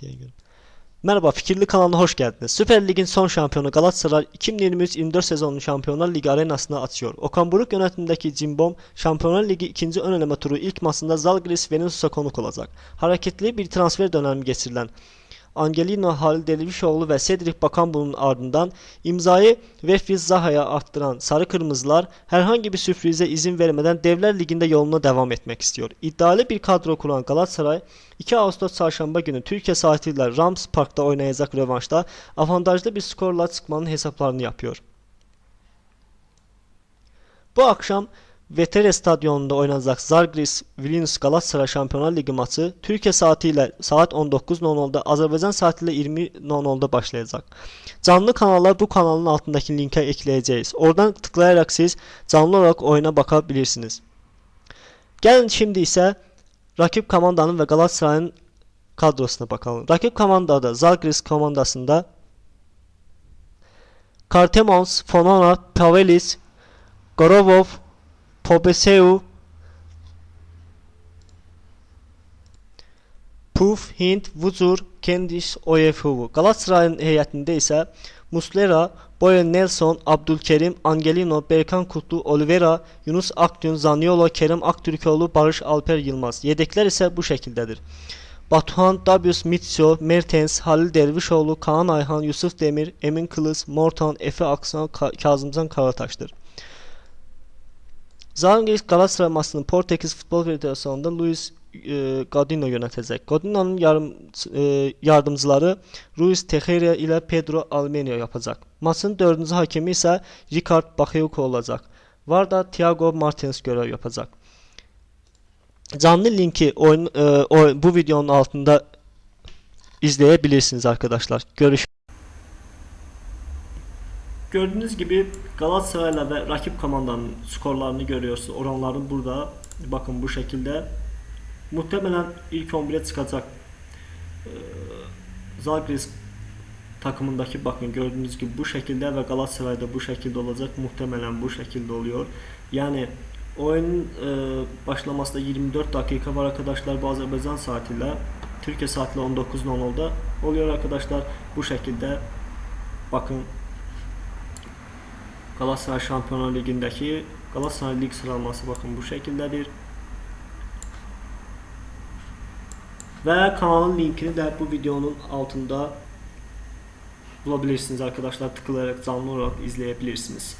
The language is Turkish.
diye göre. Merhaba Fikirli kanalına hoş geldiniz. Süper Lig'in son şampiyonu Galatasaray 2023-24 sezonunun Şampiyonlar Ligi arenasına atıyor. Okan Buruk yönetimindeki Cimbom Şampiyonlar Ligi ikinci ön eleme turu ilk maçında Zalgiris Venedos'a konuk olacak. Hareketli bir transfer dönemi geçirilen Angelino Halil Dervişoğlu ve Cedric Bakanbu'nun ardından imzayı Vefriz Zaha'ya arttıran Sarı Kırmızılar herhangi bir sürprize izin vermeden Devler Ligi'nde yoluna devam etmek istiyor. İddialı bir kadro kuran Galatasaray 2 Ağustos çarşamba günü Türkiye saatiyle Rams Park'ta oynayacak rövanşta avantajlı bir skorla çıkmanın hesaplarını yapıyor. Bu akşam Vetere Stadyumunda oynanacak Zalgiris Vilnius Galatasaray Şampiyonlar Ligi maçı Türkiye saatiyle saat 19.00'da Azerbaycan saatiyle 20.00'da başlayacak. Canlı kanallar bu kanalın altındaki linke ekleyeceğiz. Oradan tıklayarak siz canlı olarak oyuna bakabilirsiniz. Gelin şimdi ise rakip komandanın ve Galatasaray'ın kadrosuna bakalım. Rakip komandada Zalgiris komandasında Kartemons, Fonona, Pavelis, Gorovov, Popeseu, Puf, Hint, Vuzur, Kendiş, Oyefuvu. Galatasaray'ın heyətində isə Muslera, Boyan Nelson, Abdülkerim, Angelino, Berkan Kutlu, Oliveira, Yunus Akgün, Zaniolo, Kerem Aktürkoğlu, Barış Alper Yılmaz. Yedekler ise bu şekildedir. Batuhan, Dabius Mitso, Mertens, Halil Dervişoğlu, Kaan Ayhan, Yusuf Demir, Emin Kılıç, Mortan, Efe Aksan, Ka- Kazımcan Karataş'tır. Zalgiris Galatasaray maçını Portekiz Futbol Federasyonu'nda Luis e, Godinho yönetecek. Godinho'nun yarım, e, yardımcıları Ruiz Teixeira ile Pedro Almenio yapacak. Maçın dördüncü hakemi ise Ricard Bakayoko olacak. Var da Thiago Martins görev yapacak. Canlı linki oyun, e, oy- bu videonun altında izleyebilirsiniz arkadaşlar. Görüş Gördüğünüz gibi Galatasaray'la ve rakip komandanın skorlarını görüyorsunuz. Oranların burada. Bakın bu şekilde. Muhtemelen ilk 11'e çıkacak Zalgiris takımındaki bakın gördüğünüz gibi bu şekilde ve Galatasaray'da bu şekilde olacak. Muhtemelen bu şekilde oluyor. Yani oyunun e, başlamasında 24 dakika var arkadaşlar bu Azerbaycan saatiyle. Türkiye saatiyle 19.00'da oluyor arkadaşlar. Bu şekilde bakın Galatasaray Şampiyonlar Ligi'ndeki Galatasaray Lig sıralaması bakın bu şekildedir. Ve kanalın linkini de bu videonun altında bulabilirsiniz arkadaşlar. Tıklayarak canlı olarak izleyebilirsiniz.